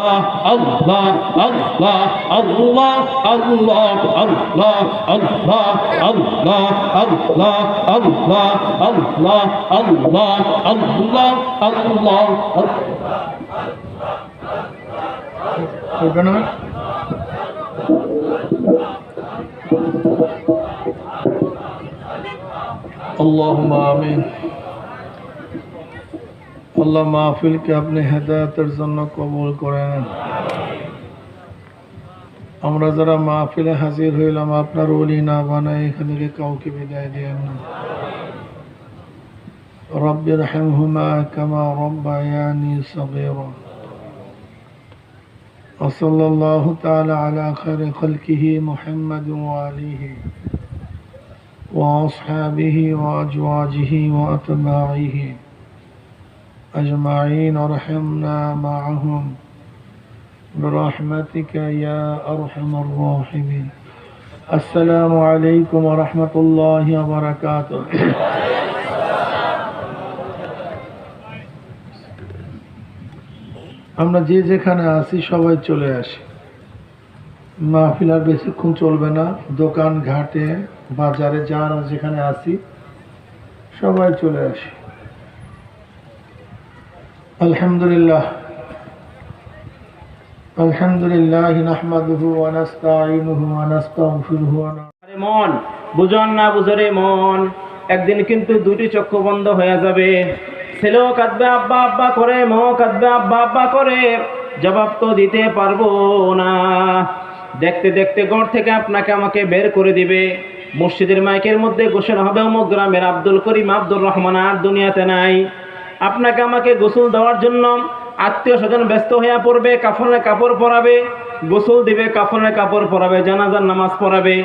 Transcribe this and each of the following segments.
الله الله الله الله الله الله الله الله الله الله الله الله الله الله اللهم امين আল্লাহ মাহফিলকে আপনি হেদায়তের জন্য কবুল করেন আমরা যারা মাহফিলে হাজির হইলাম আপনার ওলি না বানায় এখান থেকে কাউকে বিদায় দিয়েন না رب ارحمهما كما ربياني صغيرا وصلى الله تعالى على خير خلقه محمد وآله وأصحابه وأزواجه وأتباعه أجمعين ارحمنا معهم برحمتك يا أرحم الراحمين السلام عليكم ورحمة الله وبركاته আমরা যে যেখানে আছি সবাই চলে আসি মাহফিল আর বেশিক্ষণ চলবে না দোকান ঘাটে বাজারে যারা যেখানে আছি সবাই চলে আসি ওয়া নাস্তাঈনুহু ওয়া নাস্তাগফিরুহু ওয়া না- আরে মন বুঝন না বুঝরে মন। একদিন কিন্তু দুটি চক্ষু বন্ধ হয়ে যাবে। ছেলেও কাঁদবে, আব্বা আব্বা করে মেয়েও কাঁদবে, আব্বা আব্বা করে। জবাব তো দিতে পারব না। দেখতে দেখতে ঘর থেকে আপনাকে আমাকে বের করে দিবে। মসজিদের মাইকের মধ্যে ঘোষণা হবে অমুক গ্রামের আব্দুল করিম আব্দুর রহমান, আর দুনিয়াতে নাই। আপনাকে আমাকে গোসল দেওয়ার জন্য আত্মীয় স্বজন ব্যস্ত হয়ে পড়বে, কাফনের কাপড় পরাবে, গোসল দিবে, কাফনের কাপড় পরাবে, জানাজার নামাজ পড়াবে।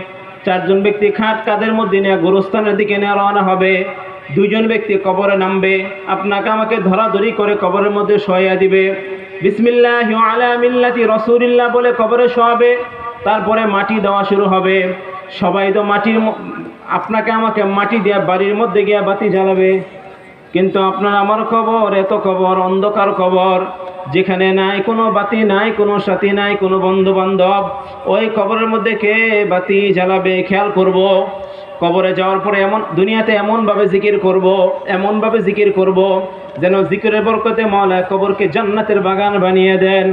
চারজন ব্যক্তি খাট কাদের মধ্যে নিয়ে গোরস্থানের দিকে নিয়ে রওনা হবে। দুইজন ব্যক্তি কবরে নামবে। আপনাকে আমাকে ধরাধরি করে কবরের মধ্যে শোয়া দিবে। বিসমিল্লাহ আলা মিল্লাতি রসুলিল্লাহ বলে কবরে শোয়াবে। তারপরে মাটি দেওয়া শুরু হবে। সবাই তো মাটির আপনাকে আমাকে মাটি দিয়ে বাড়ির মধ্যে গিয়ে বাতি জ্বালাবে। কিন্তু আপনার আমার খবর, এত খবর, অন্ধকার খবর, যেখানে নাই কোনো বাতি, নাই কোনো সাথী, নাই কোনো বন্ধু বান্ধব ওই খবরের মধ্যে কে বাতি জ্বালাবে? খেয়াল করব। কবরে যাওয়ার পরে এমন, দুনিয়াতে এমনভাবে জিকির করব, এমনভাবে জিকির করব, যেন জিকিরের বরকতে মৌলা কবরকে জান্নাতের বাগান বানিয়ে দেন।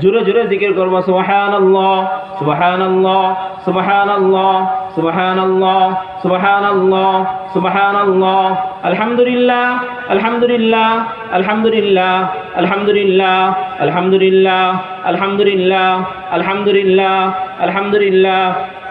জুড়ে জুড়ে জিকির করব সুবাহান আল্লাহ সুবাহান আল্লাহ সুবাহান আল্লাহ সুবাহান আল্লাহ সুবাহান আল্লাহ সুবাহান আল্লাহ আলহামদুলিল্লাহ আলহামদুলিল্লাহ আলহামদুলিল্লাহ আলহামদুলিল্লাহ আলহামদুলিল্লাহ আলহামদুলিল্লাহ আলহামদুলিল্লাহ আলহামদুলিল্লাহ।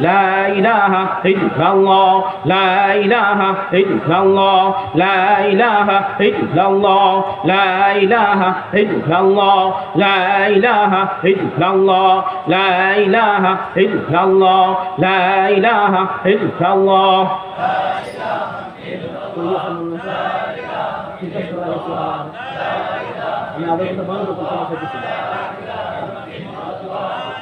لا إله إلا الله لا إله إلا الله لا إله إلا الله لا إله إلا الله لا إله إلا الله لا إله إلا الله لا إله إلا الله لا إله إلا الله لا إله إلا الله لا إله إلا الله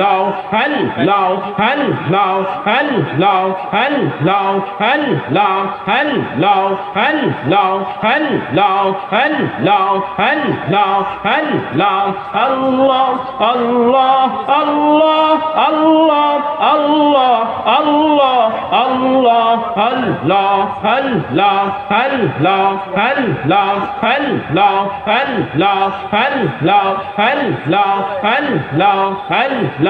লাও হ্যান লাও হ্যান লাও হ্যান লাও হ্যান লাও হ্যান লাও হ্যান লাও হ্যান লাও হ্যান লাও হ্যান লাও হ্যান লাও হ্যান লাও হ্যান লাও হ্যান লাও হ্যান লাও হ্যান লাও আল্লাহ আল্লাহ আল্লাহ আল্লাহ আল্লাহ আল্লাহ আল্লাহ আল্লাহ আল্লাহ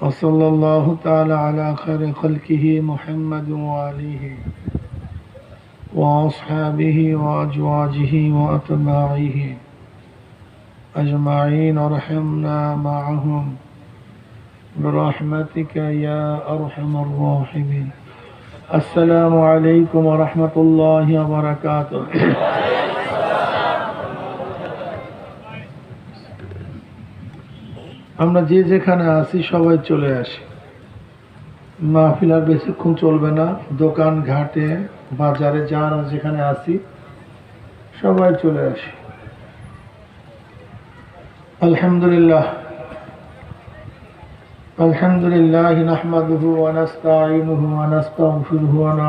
وصلى الله تعالى على خير خلقه محمد وآله وأصحابه وأزواجه وأتباعه أجمعين ارحمنا معهم برحمتك يا أرحم الراحمين السلام عليكم ورحمة الله وبركاته আমরা যে যেখানে আছি সবাই চলে আসি মাহফিল আর বেশিক্ষণ চলবে না দোকান ঘাটে বাজারে যারা যেখানে আছি সবাই চলে আসি আলহামদুলিল্লাহ الحمد لله نحمده ونستعينه ونستغفره ونعوذ